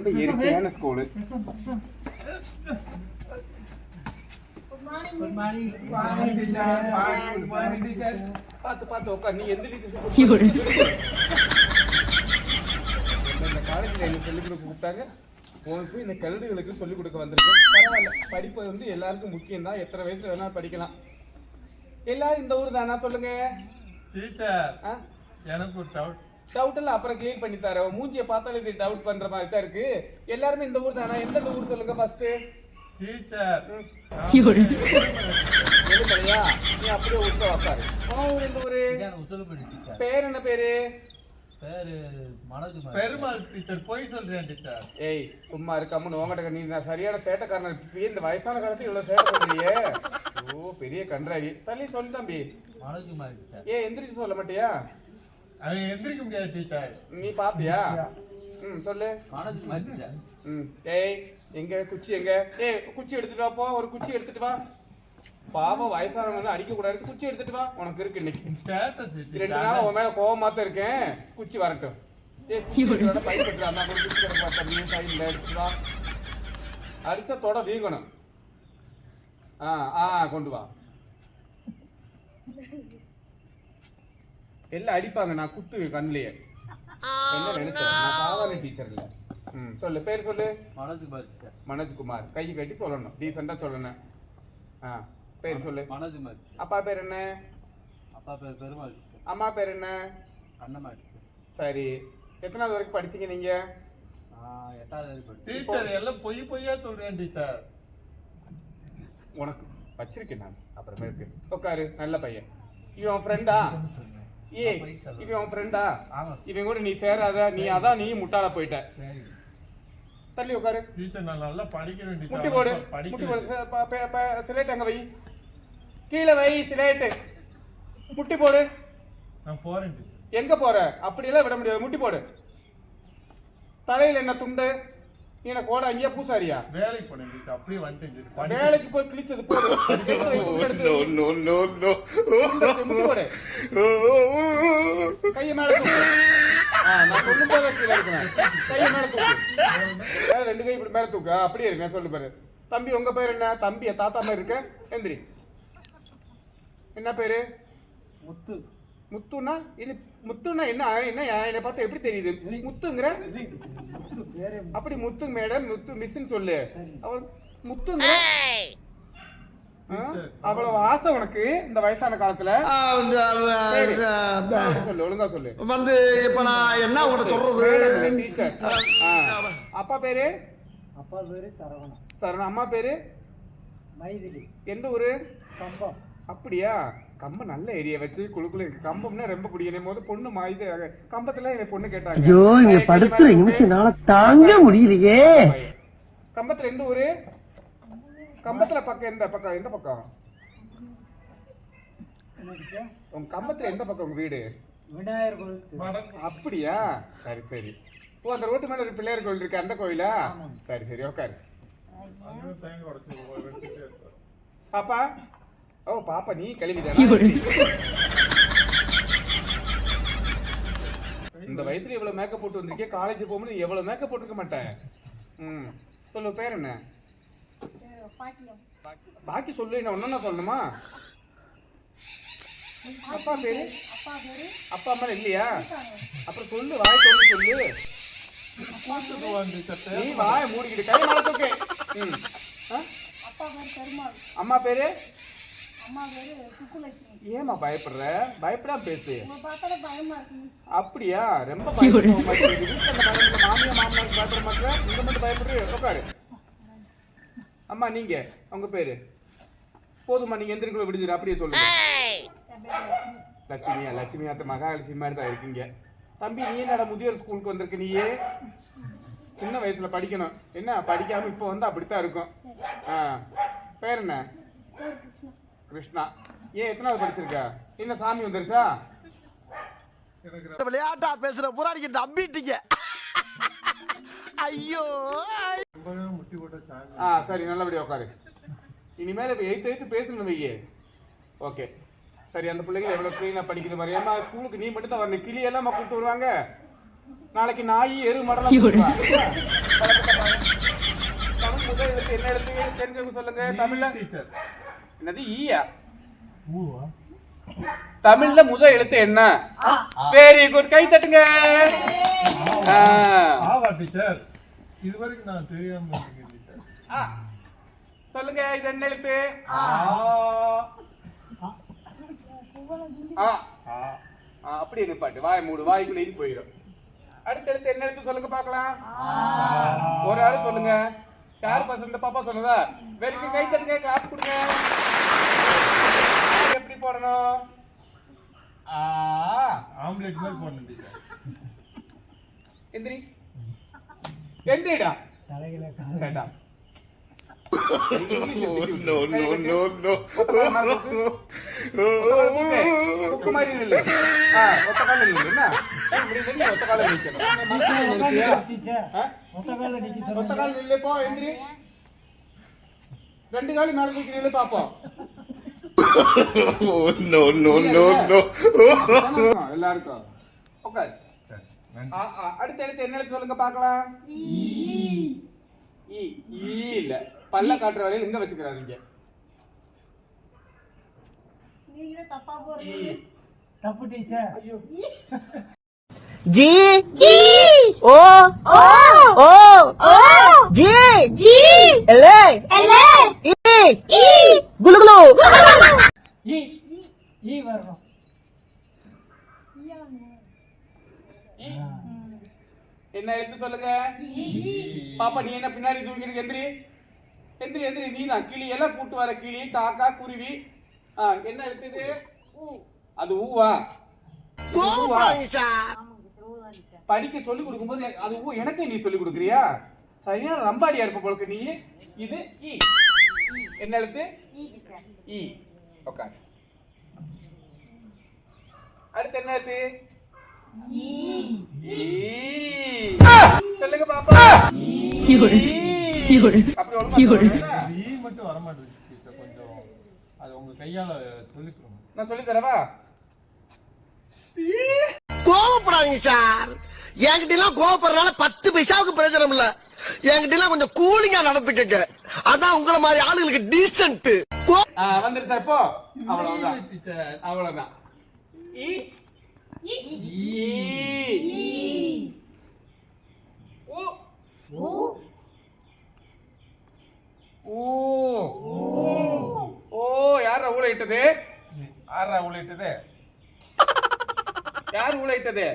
ரொம்ப இயற்கையான ஸ்கூலு பார்த்து பார்த்து உட்கார் நீ எந்த டீச்சர் இந்த காலேஜில் என்ன சொல்லிக் கொடுக்க கூப்பிட்டாங்க உனக்கு இந்த கல்விகளுக்கு சொல்லிக் கொடுக்க வந்திருக்கேன் பரவாயில்ல படிப்பு வந்து எல்லாருக்கும் முக்கியம் தான் எத்தனை வயசுல வேணாலும் படிக்கலாம் எல்லாரும் இந்த ஊர் தானா சொல்லுங்க டீச்சர் எனக்கு டவுட் டவுட் எல்லாம் அப்புறம் க்ளீன் பண்ணி தரேன். உன் மூஞ்சியை பார்த்தாலே இது டவுட் பண்ற மாதிரி தான் இருக்கு. எல்லாருமே இந்த ஊர் தானா? எந்தெந்த ஊர் சொல்லுங்க ஃபர்ஸ்ட் டீச்சர் எதுக்கலையா நீ அப்படியே உட்க உட்காரு உன் ஊர் எந்த ஊரு? பேர் என்ன பேரு? பேரு மனோஜ் பெருமாள் டீச்சர் பொய் சொல்றேன் டீச்சர் ஏய் சும்மா இருக்காம உங்ககிட்ட நீ நான் சரியான சேட்டைக்காரன்? இந்த வயசான காலத்துல இவ்வளவு சேட்டை பண்றியே. ஓ பெரிய கன்றாவி. தள்ளி சொல்லு தம்பி. மனோஜ் ஏ எந்திரிச்சு சொல்ல மாட்டியா? அவன் எந்திரிக்க முடியாது டீச்சர் நீ பாத்தியா ம் சொல்லு. ம் ஏய் எங்க குச்சி எங்க? ஏய் குச்சி எடுத்துட்டு வா போ ஒரு குச்சி எடுத்துட்டு வா. பாவம் வயசானவங்க அடிக்க கூடாது குச்சி எடுத்துட்டு வா. உனக்கு இருக்கு இன்னைக்கு. ஸ்டேட்டஸ் ரெண்டு நாள் உன் மேல கோவமா தான் இருக்கேன். குச்சி வரட்டும். அடிச்சா தொட வீங்கணும். ஆ ஆ கொண்டு வா. எல்லாம் அடிப்பாங்க நான் குத்து கண்ணுலயே. என்ன நினைச்சேன் நான் சாதாரண டீச்சர் இல்ல. ம். சொல்லு பேர் சொல்லு. மனோஜ் குமார் டீச்சர் மனோஜ்குமார். கை கட்டி சொல்லணும். டீசெண்டா சொல்லணும். ஆ பேர் சொல்லு. மனோஜ் குமார் டீச்சர் அப்பா பேர் என்ன? அப்பா பேர் பெருமாள் அம்மா பேர் என்ன? அண்ணம்மா டீச்சர் சரி. எத்தனாவது வரைக்கும் படிச்சீங்க நீங்க? எட்டாவது வரைக்கும் டீச்சர் எல்லாம் பொய் பொய்யா சொல்றேன் டீச்சர் உனக்கு வச்சிருக்கேன் நான். அப்புறமேட்டு உட்காரு நல்ல பையன். இவன் ஃப்ரெண்டா ஏய் இவன் உன் ஃப்ரெண்டா இவன் கூட நீ சேராத நீ அதான் நீ முட்டாள போயிட்ட. தள்ளி உட்காரு. நல்லா படிக்கிறேன் முட்டி டீச்சர் போடு முட்டி போடு. சிலேட் அங்க வை. கீழே வை சிலேட்டு. முட்டி போடு. நான் போறேன். எங்க போற? அப்படியெல்லாம் விட முடியாது. முட்டி போடு. தலையில என்ன துண்டு? என்ன கோட அங்கேயே பூசாரியா? வேலைக்கு போனேன் அப்படியே வந்துட்டேன் வேலைக்கு போய் கிழிச்சது போடு. no, no, no, no. முட்டி போடு. கையை மேல நான் சொல்லும் போது கீழே இருக்கணும் கையை மேல தூக்கு. ரெண்டு கை இப்படி மேல தூக்கு. அப்படியே இருக்கு. நான் சொல்லு பாரு. தம்பி உங்க பேர் என்ன? தம்பி தாத்தா மாதிரி இருக்க? எந்திரி. என்ன பேரு? முத்து. முத்துனா இது முத்துனா என்ன என்ன என்னை பார்த்தா எப்படி தெரியுது? முத்துங்கிற? அப்படி முத்து மேடம் முத்து மிஸ்ன்னு சொல்லு. அவள் முத்துங்கிற? அவ்வளவு ஆசை உனக்கு இந்த வயசான காலத்துல? சொல்லு ஒழுங்கா சொல்லு. வந்து இப்ப நான் என்ன இல்ல, சொல்றது? டீச்சர் ஆ. அப்பா பேரு? அப்பா பேரு சரவணன். சரண் அம்மா பேரு? மைதிலி. எந்த ஊரு? கம்பம். அப்படியா? கம்பம் நல்ல ஏரியா வச்சு குழுக்குள்ள இருக்கு. கம்பம்னா ரொம்ப பிடிக்கும். போது பொண்ணு மா- இது கம்பத்துல எனக்கு பொண்ணு கேட்டாங்க. ஐயோ இங்க ஏய், படுத்துற நிமிஷம்னால தாங்க முடியலையே. கம்பத்துல எந்த ஊரு? கம்பத்துல பக்கம் எந்த பக்கம்? எந்த பக்கம்? உங்க கம்பத்துல எந்த பக்கம் உங்க வீடு? விநாயகர். அப்படியா? சரி சரி. ஓ அந்த ரோட்டு மேல ஒரு பிள்ளையார் கோயில் இருக்கு. அந்த கோயிலா? சரி சரி உட்காரு. பாப்பா. ஓ பாப்பா நீ கழுவிதானா இந்த வயசுல இவ்வளவு மேக்கப் போட்டு வந்திருக்கே காலேஜ் போகும்போது எவ்வளவு மேக்கப் போட்டிருக்க மாட்டேன்? ம் சொல்லு பேர் என்ன? பாக்கி சொல்லு என்ன ஒன்னா சொல்லணுமா? அப்பா பேரு? அப்பா அம்மா இல்லையா? அப்புறம் சொல்லு வாய் சொல்லு சொல்லு. நீ வாய மூடிக்கிட்டு கை மேல தூக்கு. ம். ஆ? அப்பா பேர் பெருமாள். அம்மா பேரு? ஏமா பயப்படுற? பயப்படாம பேசு. அப்படியா? ரொம்ப பயப்படுற மாமியா மாமனாருக்கு பயப்பட மாட்டேற இங்க மட்டும் பயப்படுற? உட்காரு அம்மா நீங்க. உங்க பேரு. போதுமா நீங்க எந்திரிக்குள்ள விடுஞ்சிரு. அப்படியே சொல்லுங்க. லட்சுமியா? லட்சுமி அத்த மகாலட்சுமி மாதிரி தான் இருக்கீங்க. தம்பி நீ என்னடா முதியோர் ஸ்கூலுக்கு வந்திருக்க நீயே சின்ன வயசுல படிக்கணும். என்ன? படிக்காம இப்போ வந்து அப்படித்தான் இருக்கும். ஆ. பேர் என்ன? கிருஷ்ணா ஏன் எத்தனாவது படிச்சிருக்க? என்ன சாமி வந்துருச்சா? விளையாட்டா பேசுற புறாடிக்கு நம்பிட்டீங்க. ஐயோ ஆ சரி நல்லபடியா உட்காரு. இனிமேல் இப்போ எய்த்து எய்த்து பேசணும் வையே. ஓகே. சரி அந்த பிள்ளைங்க எவ்வளோ க்ளீனாக படிக்குது மாதிரி ஏமா ஸ்கூலுக்கு நீ மட்டும் தான் வரணும். கிளி எல்லாம் கூப்பிட்டு வருவாங்க. நாளைக்கு நாய் எரு மடலாம் என்ன எழுத்து? தெரிஞ்சவங்க சொல்லுங்க. தமிழ்ல டீச்சர் என்னது ஈயா தமிழ்ல முதல் எழுத்து என்ன? வெரி குட் கை தட்டுங்க. ஆ. ஆவா டீச்சர். இது வரைக்கும் நான் தெரியாம இருக்கேன் டீச்சர். ஆ. சொல்லுங்க இது என்ன எழுத்து? ஆ. ஆ. ஆ. ஆ, அப்படியே நிப்பாட்டு. வாய் மூடு வாய்க்குள்ள இது போயிடும் அடுத்த எழுத்து என்ன எழுத்து சொல்லுங்க பார்க்கலாம். ஒரு ஆளு சொல்லுங்க. யார் பசங்க பாப்பா சொன்னதா? வெறும் கை தட்டுங்க கிளாஸ் கொடுங்க. எப்படி போடணும்? ஆ. ஆம்லெட் மாதிரி போடணும் எந்திரி. எந்திரிடா. தலையில வேண்டாம். No, no, no, no. குக்கு மாதிரி நில்லு. ஆ, ஒத்த கால எந்திரி. ரெண்டு மேல பாப்போம். Oh, no, no, no, no. எல்லாருக்கும். அடுத்த என்ன சொல்லுங்க பார்க்கலாம். ஈ ஈ இல்ல பல்ல காட்டுற வரையில் இங்க வச்சுக்கிறாருங்க தப்பா போறீங்க தப்பு டீச்சர் ஐயோ L L E E Gulu gulu ஈ ஈ வரணும் ஈ. என்ன எழுத்து சொல்லுங்க? பாப்பா நீ என்ன பின்னாடி தூங்கிட்டு எந்திரி. எந்திரி எந்திரி. நீ தான் கிளி எல்லாம் கூட்டு வர கிளி காக்கா குருவி. ஆ, என்ன எழுத்து இது? அது ஊவா? படிக்க சொல்லி கொடுக்கும்போது அது ஊ. எனக்கு நீ சொல்லி கொடுக்குறியா? சரியான ரம்பாடியா இருப்ப போலக்கு நீ. இது ஈ. என்ன எழுத்து? ஈ ஓகே அடுத்து என்ன எழுத்து. சொல்லுங்க பாப்பா மட்டும் வர மாட்டேங்குது கொஞ்சம் அது உங்க கையால சொல்லிக்கிறோம். நான் சொல்லி தரவா கோவப்படாதீங்க சார் என்கிட்ட எல்லாம் கோவப்படுறதுனால பத்து பைசாவுக்கு பிரயோஜனம் இல்ல. என்கிட்ட எல்லாம் கொஞ்சம் கூலிங்கா நடந்துக்கங்க. அதான் உங்கள மாதிரி ஆளுங்களுக்கு டீசென்ட் வந்துருச்சா இப்போ அவ்வளவுதான். டீச்சர் அவ்வளவுதான். ஊ ஊ ஓ. யாரா ஊழ இட்டது? யாரா ஊழ இட்டது? யார் ஊழ இட்டது?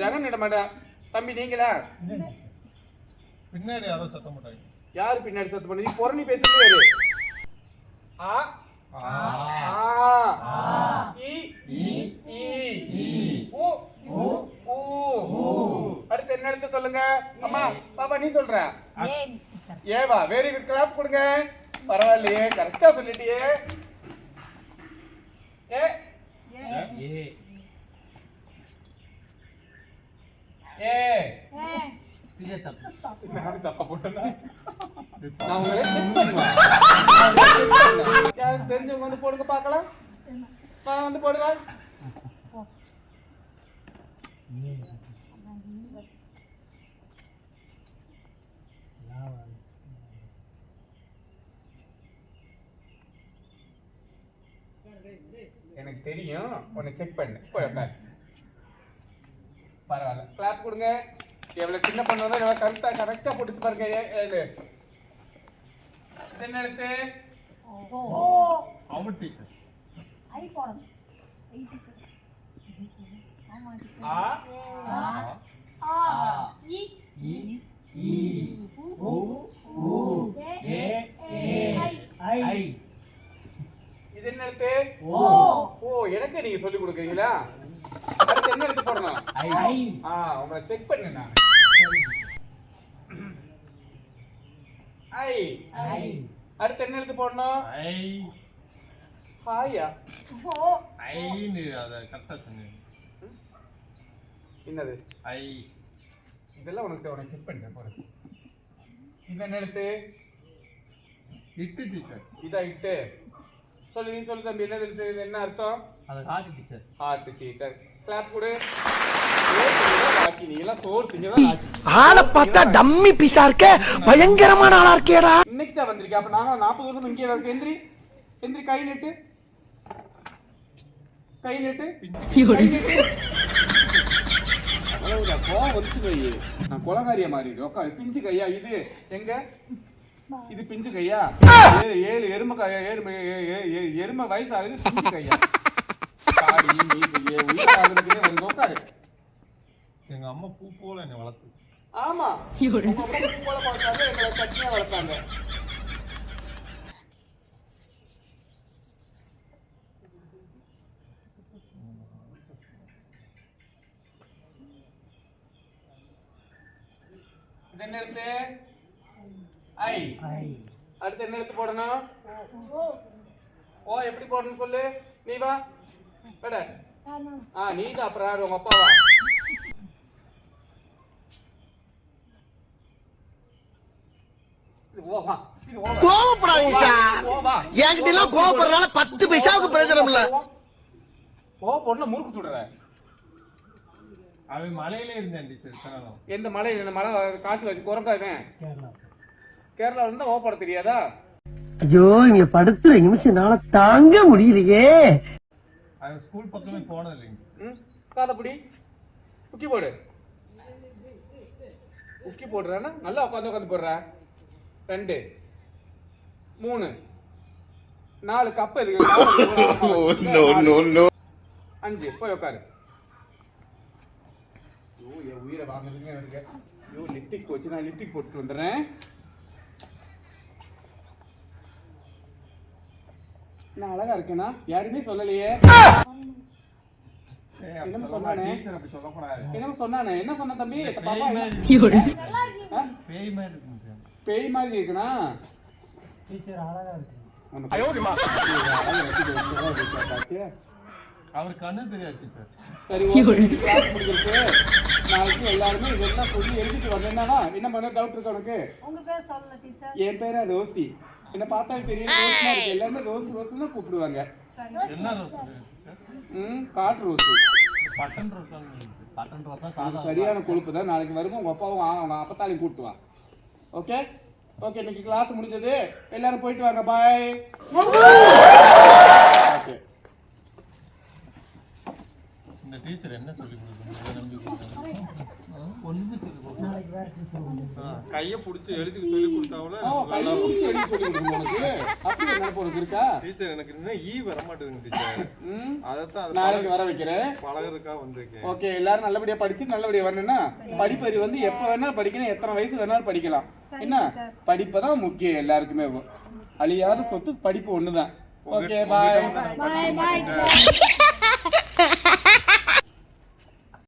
ஜெகன் இட மாட்டா. தம்பி நீங்களா? பின்னாடி யாரோ சத்தம் போட்டாங்க. யார் பின்னாடி பண்ணி இரு ஆ. ஆ இ இ ஊ ஊ எழுத்து சொல்லுங்க. அம்மா பாப்பா நீ சொல்ற. ஏவா வெரி குட் கிளாப் கொடுங்க. பரவாயில்லையே கரெக்டா சொல்லிட்டியே. ஏ. ஏ. தெரிஞ்சவங்க வந்து போடுங்க பார்க்கலாம். நான் வந்து போடுவேன் எனக்கு தெரியும். உன்னை செக் பண்ணு. போய் உட்காரு பரவாயில்ல. கிளாப் கொடுங்க. எவ்வளவு சின்ன பொண்ணு வந்து எவ்வளவு கரெக்டா கரெக்டா போட்டுச்சு பாருங்க. இது என்ன ஆமா டீச்சர் ஆ. ஆ. ஆ. இ இ இ ஊ ஊ ஏ ஏ ஐ. ஐ. இது என்ன எழுத்து ஓ. ஓ எனக்கு நீங்க சொல்லி கொடுக்குறீங்களா? அடுத்து என்ன எழுத்து போடணும்? ஐ ஐ. ஆ உங்களை செக் பண்ணு நான். ஐ. ஐ. அடுத்து என்ன எழுத்து போடணும்? ஐ. ஹாயா. ஓ. ஐன்னு அதை கரெக்டா சொன்னீங்க என்னது? ஐ. இதெல்லாம் உனக்கு உனக்கு செக் பண்ணு போடு. இது என்ன எழுத்து இட்டு டீச்சர் இதா இட்டு. சொல்லு நீ சொல்லு தம்பி என்னது எழுத்து இது என்ன அர்த்தம்? அதை காட்டு டீச்சர் ஹார்ட் சீட்டர் கிளாப் கொடு. ஆளை பார்த்தா டம்மி பீஸா இருக்க. பயங்கரமான ஆளா இருக்கேடா. இன்னைக்கு தான் வந்திருக்கேன். அப்ப நாங்க நாற்பது வருஷம் இங்கே இருக்கு எந்திரி. எந்திரி கை நீட்டு. கை நீட்டு. கோவம் நான் கொலகாரிய மாறி உட்கா பிஞ்சு கையா இது. எங்க? இது பிஞ்சு கையா? ஏழு ஏழு எருமை எருமை வயசு ஆகுது பிஞ்சு கையா? உட்காரு. எங்க அம்மா பூ போல என்னை வளர்த்து. ஆமா. உங்க அம்மா பூ போல வளர்த்தாங்க என்ன எழுத்து ஐ. அடுத்து என்ன எழுத்து போடணும்? ஓ. எப்படி போடணும் சொல்லு? நீ வா. விட. ஆ நீ தான் அப்புறம் யாரு? உங்க அப்பாவா. கோவப்படாதீங்க. என்கிட்ட எல்லாம் கோவப்படுறதுனால பத்து பைசாவுக்கு பிரயோஜனம் இல்ல. பொண்ணு முறுக்கு சுடுற. அவன் மலையிலே இருந்தேன் டீச்சர். எந்த மலை இந்த மலை காட்டு வச்சு குரங்காவேன் கேரளால இருந்தா ஓ போட தெரியாதா? ஐயோ இங்க படுத்துற நிமிஷம்னால தாங்க முடியலையே. அவன் ஸ்கூல் பக்கமே போனது இல்லைங்க. ம் காதப்படி. உக்கி போடு. உக்கி போடுறானா? நல்லா உட்காந்து உட்காந்து போடுற. ரெண்டு மூணு நாலு கப்பு இருக்கு. அஞ்சு போய் உட்காரு. ஐயோ என் உயிரை வாங்குறதுங்க இருக்கு ஐயோ லிப்டிக் வச்சு நான் லிப்டிக் போட்டு வந்துடுறேன். நான் அழகா இருக்கேனா யாருமே சொல்லலையே. அப்படி சொன்னானே? டீச்சர் அப்படி சொல்லக்கூடாது என்ன சொன்னானே. என்ன சொன்ன தம்பி? பாப்பா? பேய் மாதிரி இருக்குங்க பேய் மாதிரி இருக்குனா டீச்சர் அழகா இருக்கு? அவர் கண்ணு தெரியாது டீச்சர். சரி நாளைக்கு எல்லாருமே இதெல்லாம் சொல்லி எழுதிட்டு என்னவா என்ன பண்ண டவுட் இருக்கு உனக்கு? உங்க பேர் சொல்லல டீச்சர். என் பேரா ரோசி. என்ன பார்த்தாலே தெரியும் ரோஸ் மாதிரி எல்லாருமே ரோஸ் ரோஸ்னு தான் கூப்பிடுவாங்க. என்ன ரோஸ் ம் காட்டு rose button rose button rose தான் சரியான கொழுப்பு தான். நாளைக்கு வரும்போது உங்க அப்பாவும் அவன் அப்பத்தாலையும் கூப்பிட்டு வா. ஓகே ஓகே இன்னைக்கு கிளாஸ் முடிஞ்சது. எல்லாரும் போயிட்டு வாங்க. பாய் ஓகே இந்த டீச்சர் என்ன சொல்லி கொடுக்குறது நம்பி சொல்லி கையை பிடிச்சி எழுதி சொல்லி கொடுத்தாவில கொடுக்கணும் உனக்கு? அப்படி என்ன உனக்கு இருக்கா? டீச்சர் எனக்கு இன்னும் ஈ வர மாட்டேங்குது டீச்சர் ம். அதைத்தான் அது நாளைக்கு வர வைக்கிறேன் பழகிறதுக்காக வந்திருக்கேன். ஓகே எல்லாரும் நல்லபடியா படிச்சு நல்லபடியா வரணும்னா படிப்பறிவு வந்து எப்ப வேணா படிக்கணும் எத்தனை வயசு வேணாலும் படிக்கலாம். என்ன? படிப்பு தான் முக்கியம் எல்லாருக்குமே. அழியாத சொத்து படிப்பு ஒண்ணுதான். ஓகே பாய் பாய் பாய்